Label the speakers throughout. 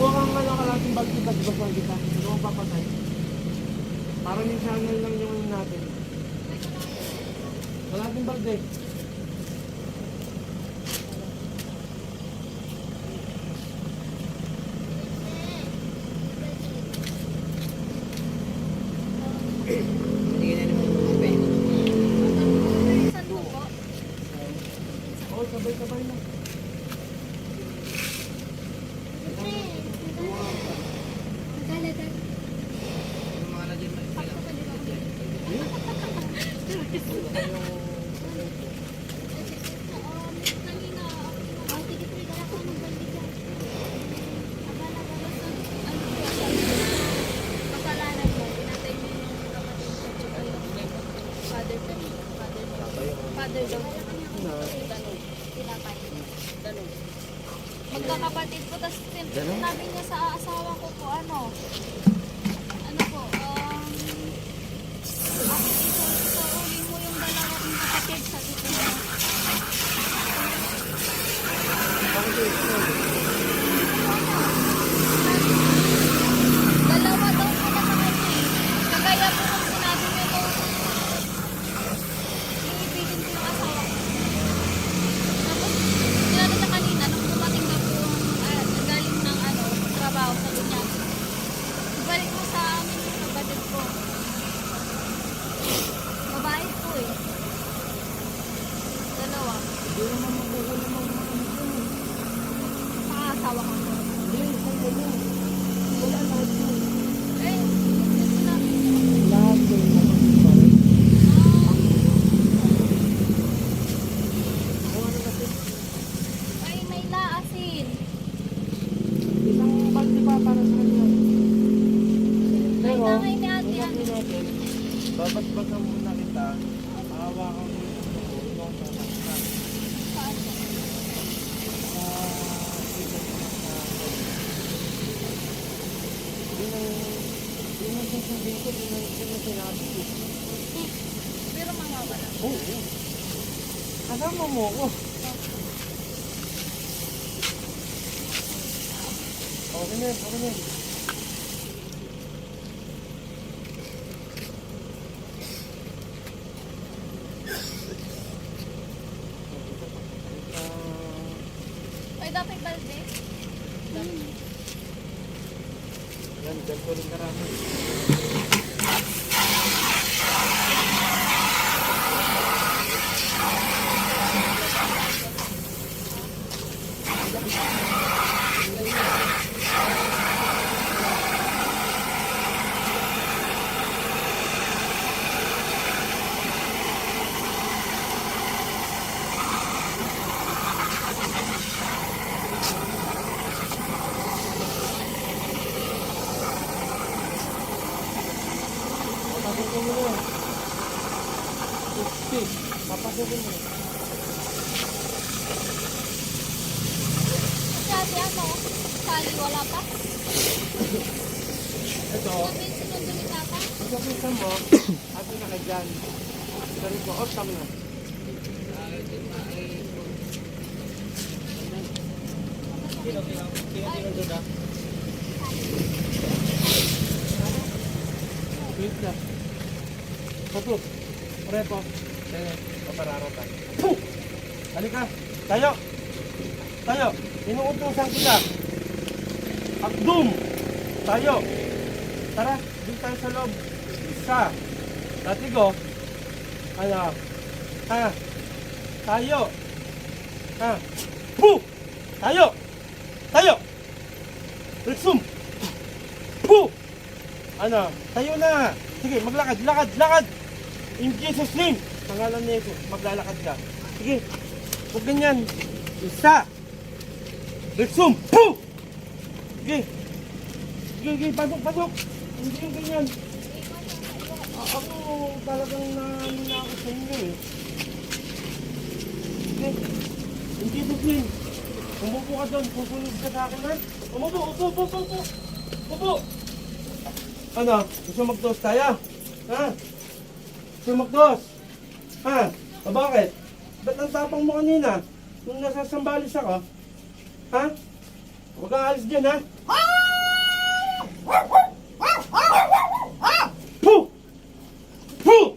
Speaker 1: Makuha kang ano kalating bag kita, di ba sa kita? Ano mo papatay? Para may channel lang yung ano natin. Kalating bag eh.
Speaker 2: ってすごい。Good.
Speaker 1: Hindi naman dyan eh.
Speaker 2: Mga asawa ko.
Speaker 1: Hindi, isang ganyan. Wala lahat yun.
Speaker 2: Eh, sinabi niya.
Speaker 1: Lahat yun naman. Kung ano kasi,
Speaker 2: Ay, may laasin.
Speaker 1: isang bag di ba para sa kanya.
Speaker 2: Ay,
Speaker 1: Pero,
Speaker 2: tangay ni ate,
Speaker 1: ang
Speaker 2: ano?
Speaker 1: gagawin natin, babasbasan muna kita, hawakan mo yung ano, yung sa sa
Speaker 2: Saan?
Speaker 1: Sasabihin ko, yun ang sinabi ko.
Speaker 2: Pero mga wala.
Speaker 1: Oo. oo. Kasama mo ako. Okay na, okay na.
Speaker 2: Ay, dapat balde.
Speaker 1: Yan, dyan ko rin karami. Papasukin mo na. Sixty. Papasukin mo.
Speaker 2: Kasi ate, ano? Sali, wala pa?
Speaker 1: Ito,
Speaker 2: Sabi, sinundo ni Tata.
Speaker 1: pag nakita mo, ate na kay Jan. Sabi ko, oh, tama na. Wait na. Kapos. Repo. Tene. Papararata. Puh! Halika. Tayo. Tayo. Inuutusan kita. Akdum. Tayo. Tara. Dito tayo sa loob. Isa. Latigo. Ano? Ha? Tayo. Ha? Puh! Tayo. Tayo. Rexum. Puh! Ano? Tayo na! Sige, maglakad, lakad, lakad! In Jesus name! Sa ngalan ni Jesus, maglalakad ka. Sige, huwag ganyan. Isa! Rexum! Puh! Sige! Sige, sige, pasok, pasok! Hindi yung ganyan. A- ako talagang na ako sa inyo eh. Sige, in Jesus name. Umupo ka doon, susunod ka sa akin ha? Umupo, upo, upo, upo, upo! Upo! Ano? Gusto mag-toast tayo? Ha? Sumagdos! Ha? O bakit? Ba't ang tapang mo kanina? Nung nasasambalis ako? Ha? Huwag kang alis dyan, ha? Puh! Puh!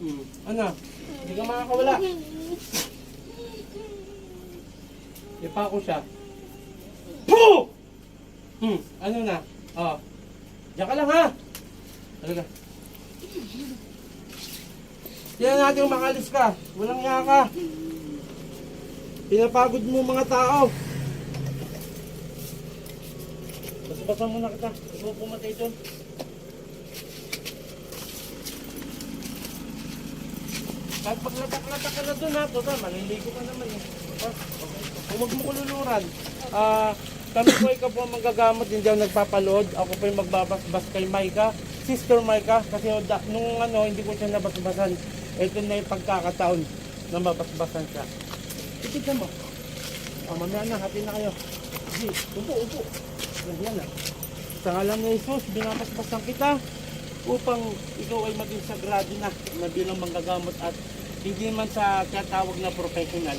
Speaker 1: Hmm. Ano? Hindi ka makakawala. Ipa ko siya. Puh! Hmm. Ano na? Natin kung makalis ka. Walang nga ka. Pinapagod mo mga tao. Basta-basta muna kita. Mo pumatay doon. Kahit maglatak-latak ka na doon ha, total, maliligo ka naman eh. Kung huwag mo kululuran, ah, kami po ikaw po ang manggagamot, hindi ako nagpapalood. Ako po yung magbabasbas kay Maika, Sister Maika, kasi da, nung ano, hindi ko siya nabasbasan. Ito na yung pagkakataon na mabasbasan siya. Titignan mo. Oh, mamaya na, hati na kayo. Sige, upo, upo. Yan, na. Sa ngalan ni Jesus, binabasbasan kita upang ikaw ay maging sagrado na na bilang manggagamot at hindi man sa katawag na professional.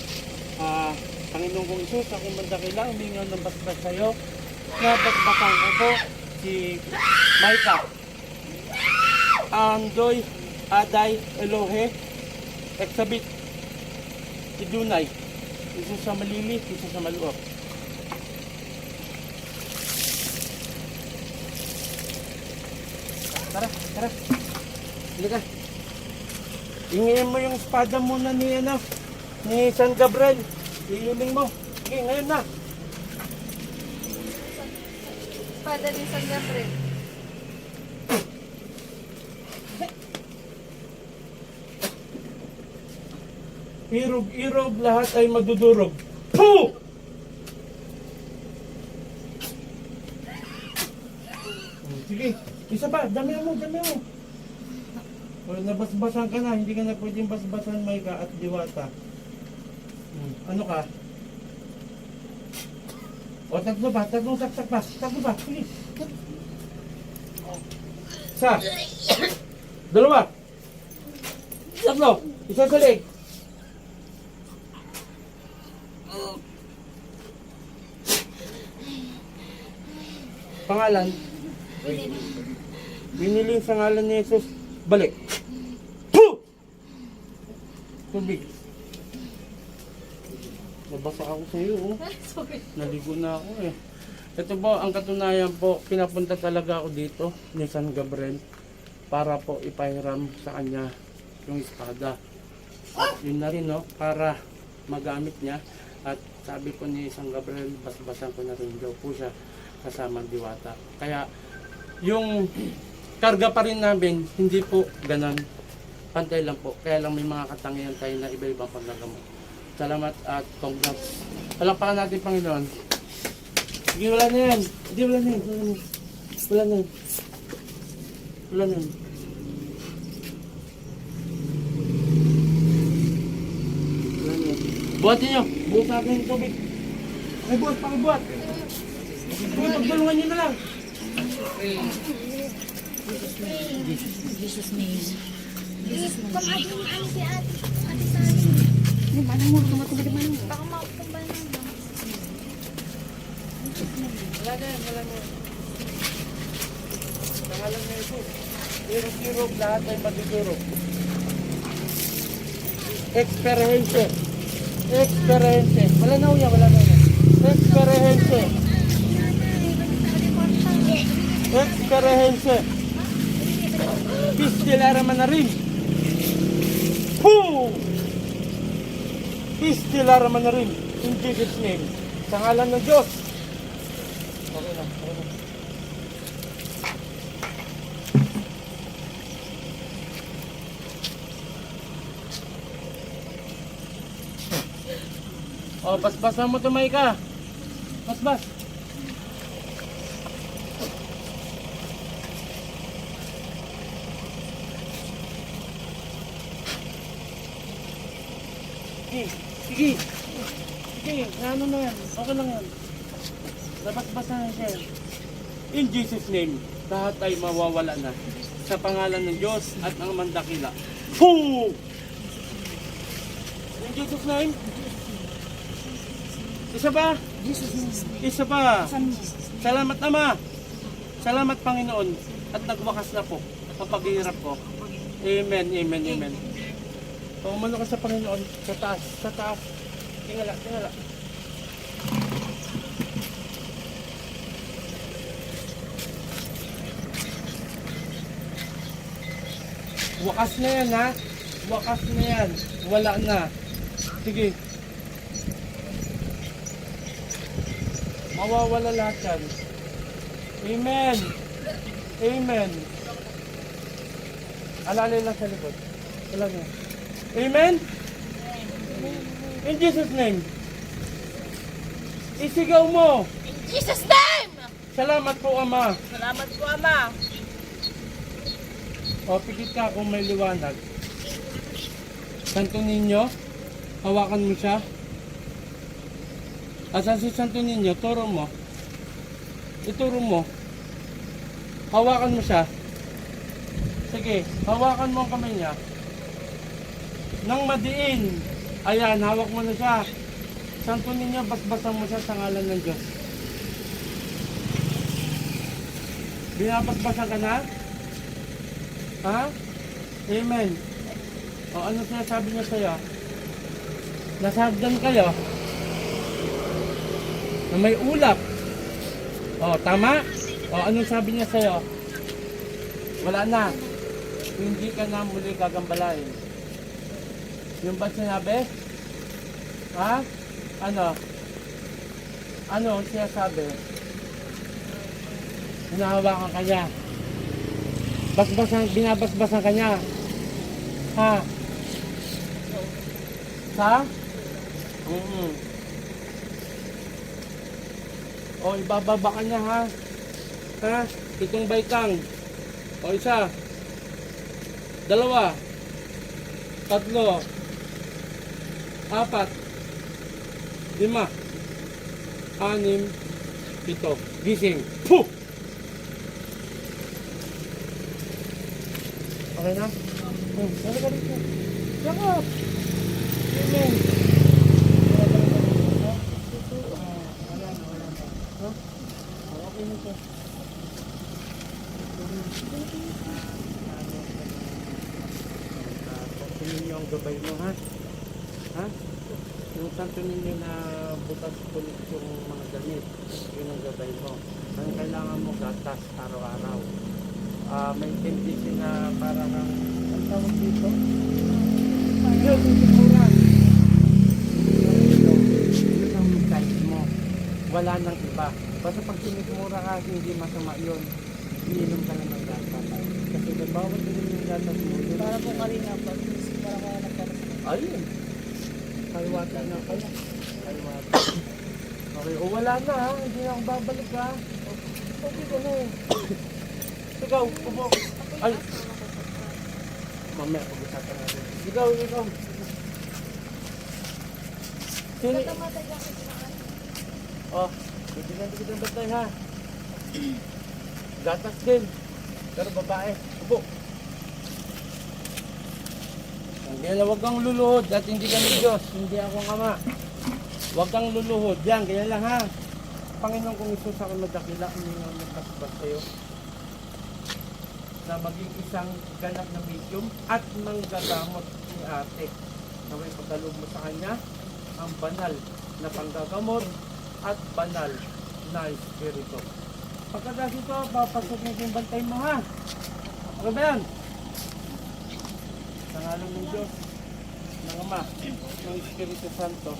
Speaker 1: Ah, Panginoon kong Isus, ako mandakila, humingaw ng basbas sa'yo. Nabasbasan ko po si Maika. Andoy, Aday, Elohe, Exabit, si Dunay. Isa sa malili, isa sa maluot. Tara, tara. Halika. Ingin mo yung espada muna ni ano, ni San Gabriel. Iiling mo. Sige, ngayon na.
Speaker 2: Pada ni San Gabriel.
Speaker 1: Irog-irog, lahat ay madudurog. Puh! Sige, isa pa, dami mo, dami mo. O, nabasbasan ka na, hindi ka na pwedeng basbasan, Maika at Diwata. Hmm, Ano ka? O, tatlo ba? Tatlong saksak pa. Tatlo ba? Sige. Isa. Dalawa. Tatlo. Isa sa leg. Pangalan? Binili sa ngalan ni Jesus. Balik. Puh! Tubig. Nabasa ako sa iyo. Oh.
Speaker 2: Sorry.
Speaker 1: Naligo na ako eh. Ito po, ang katunayan po, pinapunta talaga ako dito ni San Gabriel para po ipahiram sa kanya yung espada. At yun na rin, no, para magamit niya. At sabi ko ni San Gabriel, basbasan ko na rin daw po siya kasama diwata. Kaya, yung karga pa rin namin, hindi po ganon. Pantay lang po. Kaya lang may mga katangian tayo na iba-ibang pagnagamot. Salamat at congrats. Palakpakan natin, Panginoon. Sige, wala na yan. Hindi, wala na yan. Wala na yan. Wala na yan. Wala na yan. Wala na yan. Buhatin nyo. Buhat natin yung tubig. May buhat pa, may buhat. Sige, pagdulungan nyo na lang.
Speaker 2: Pang-ate ni Ate si Ate. Ate sa akin. Baka makukumbay na lang.
Speaker 1: Wala na wala na. Pangalan na ito. Irog-irog, lahat ay madudurog. Experience. Experience. Wala na uya, wala na uya. Experience. Experience. Pistilara manarim. Poo! Pistilara manarim. In Jesus' name. Sa ngalan ng Diyos. Okay na, okay na. Oh, basbasan mo tumay ka. Basbas. Sige, sige. Sige, ano na yan. Okay lang yan. Nabasbasan na siya. In Jesus' name, lahat ay mawawala na. Sa pangalan ng Diyos at ng mandakila. Poo! In Jesus' name. Isa ba? Isa pa. Salamat Ama. Salamat Panginoon. At nagwakas na po ang paghihirap ko. Amen, amen, amen. O, umano ka sa Panginoon. Sa taas. Sa taas. Tingala, tingala. Wakas na yan ha. Wakas na yan. Wala na. Sige. Mawawala lahat yan. Amen. Amen. Alalay lang sa likod. Wala na. Amen? In Jesus' name. Isigaw mo.
Speaker 3: In Jesus' name!
Speaker 1: Salamat po, Ama.
Speaker 3: Salamat po, Ama.
Speaker 1: O, pikit ka kung may liwanag. Santo Niño, hawakan mo siya. Asan si Santo Niño? Turo mo. Ituro mo. Hawakan mo siya. Sige, hawakan mo ang kamay niya. Nang madiin. Ayan, hawak mo na siya. Santo Niño, basbasan mo siya sa ngalan ng Diyos. Binabasbasan ka na? Ha? Amen. O ano sinasabi niya sa'yo? Nasagdan kayo? Na may ulap. O, tama? O, anong sabi niya sa'yo? Wala na. Hindi ka na muli gagambalain. Yung ba sinabi? Ha? Ano? Ano ang sinasabi? Hinahawakan ka niya. Basbasan, binabasbasan ka niya. Ha? Sa? Mm O, ibababa ka niya ha. Ha? Itong baykang. O, isa. Dalawa. Tatlo. Apat. Lima. Anim. Pito. Gising. Puh! Okay na? Hmm, dali ka rito. Yakap! Amen. Wala ka lang ha? Ah, Wala na, wala na. Ha? Ah, Okay na siya. Santo ninyo ang gabay mo, ha? Ha? Yung santo ninyo na butas kulit yung mga damit, yun ang gabay mo. Ang kailangan mo gatas araw-araw ah may tendency na parang ang ang tawag dito? Yun, yung sigura. Yun ang mo. Wala nang iba. Basta pag sinigmura ka, hindi masama yun. Iinom ka na ng gatas. Kasi bawat inom yung gatas mo.
Speaker 3: Para po kanina po. Para kaya nagkaroon.
Speaker 1: Ayun. Kaliwata na kayo. Kaliwata. Okay, o wala na ha. Hindi na ako babalik ha. Okay ka na eh. Sigaw, upo. Ay. Mamaya pag-usapan natin. Sigaw, sigaw. Sino? Oh, bibigyan ko ng batay ha. Gatas din. Pero babae. Upo. Hindi na huwag kang luluhod at hindi kami Diyos. Hindi ako ang ama. Huwag kang luluhod. Yan, ganyan lang ha. Panginoon kong Isus ako madakila, hindi nga magkasbas sa'yo na maging isang ganap na medium at manggagamot ni ate. Naway pagkaloob mo sa kanya ang banal na panggagamot at banal na espiritu. Pagkatapos ito, papasok mo yung bantay mo ha. Ano ba yan? Sa ngalan ng Diyos, ng Ama, ng Espiritu Santo.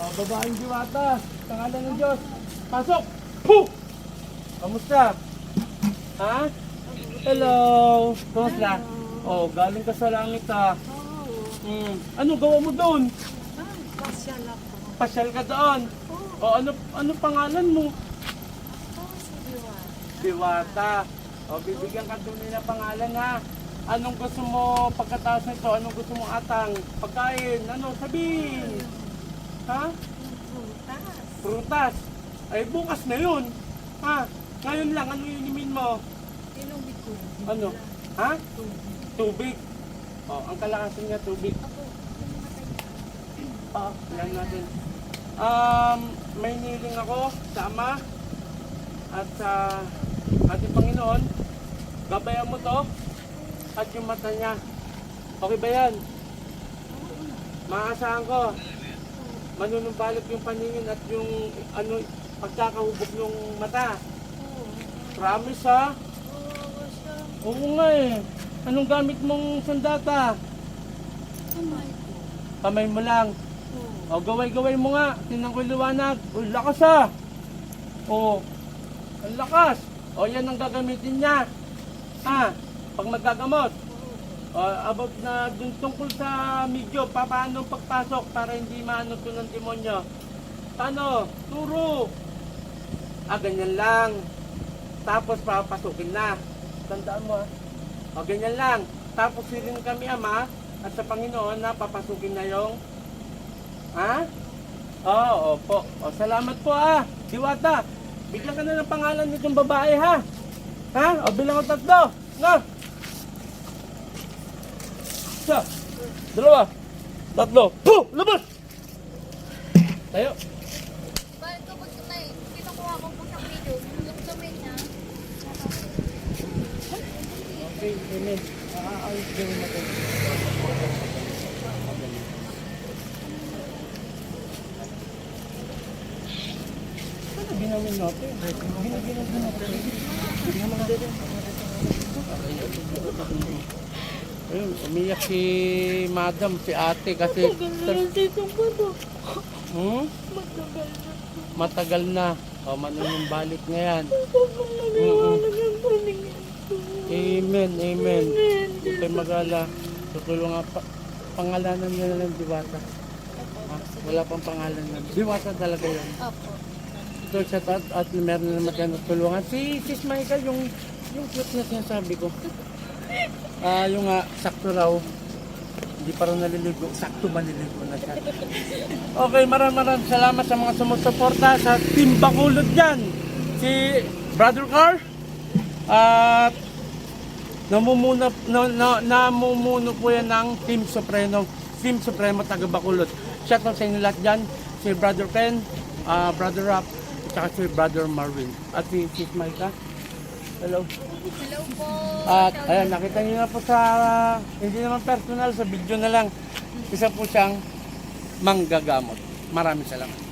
Speaker 1: Oh, babaeng diwata, sa ngalan ng Diyos. Pasok! Puh! Kamusta? Ha? Hello! Kamusta? Oh, galing ka sa langit ha. Hmm. Ano gawa mo doon?
Speaker 3: Pasya lang po.
Speaker 1: Pasyal ka doon. O ano ano pangalan mo? Diwata. O bibigyan ka doon nila pangalan ha. Anong gusto mo pagkatapos nito? Anong gusto mong atang? Pagkain? Ano? Sabihin. Ha?
Speaker 3: Putas.
Speaker 1: Prutas. Ay bukas na yun. Ha? Ngayon lang, ano inumin mo?
Speaker 3: Ilong ko.
Speaker 1: Ano? Ha? Tubig. O, ang kalakasan niya tubig. Oo, yan natin. Um, may niling ako sa Ama at sa ating Panginoon. Gabayan mo to at yung mata niya. Okay ba yan? Maasahan ko. Manunumbalot yung paningin at yung ano pagkakahubog ng mata. Promise ha?
Speaker 2: Oo
Speaker 1: nga eh. Anong gamit mong sandata?
Speaker 2: Kamay.
Speaker 1: Kamay mo lang. O, gaway-gaway mo nga. Tinan ko liwanag. Uy, lakas ah. O, ang lakas. O, yan ang gagamitin niya. Ha? Pag magagamot. O, about na dun tungkol sa medyo, pa, paano pagpasok para hindi maano to ng demonyo. Paano? Turo. Ah, ganyan lang. Tapos papasukin na. Tandaan mo ah. O, ganyan lang. Tapos sirin kami, Ama, at sa Panginoon na papasukin na yung Ha? Oo, opo. O, salamat po ah. Diwata, bigyan ka na ng pangalan nitong babae ha. Ha? O, bilang ko tatlo. Nga. Isa. Dalawa. Tatlo. Puh! Labas! Tayo.
Speaker 2: Bakit kapag may kinukuha ko po siyang video, yung kamay niya,
Speaker 1: Okay, amen. Aayos gawin natin. Ano ginawin natin? Ginawin natin. Ginawin natin. Ayun, umiyak si madam, si ate kasi hmm? matagal na. O, manunumbalik na yan. Mm-mm. Amen, amen. Huwag kayo mag-ala. Tutulungan pa. Pangalanan nyo na ng diwata. Ha? Wala pang pangalan na. Diwata talaga yan.
Speaker 2: Opo.
Speaker 1: Ito sa at, at meron na naman kayo natulungan. Si Sis Michael, yung, yung cute na sinasabi ko. Ah, yung nga, sakto raw. Hindi pa raw naliligo. Sakto maliligo na siya. Okay, maraming maraming salamat sa mga sumusuporta sa Team Bakulod dyan. Si Brother Carr. At namumuna, na, na, namumuno po yan ng Team Supremo. Team Supremo taga Bakulod. Shout out sa inyo lahat dyan. Si Brother Ken, ah, Brother Rap, at si Brother Marvin. At si Sis Maika. Hello.
Speaker 2: Hello po.
Speaker 1: At ayan, nakita niyo na po sa, hindi naman personal, sa video na lang. Isa po siyang manggagamot. Maraming salamat.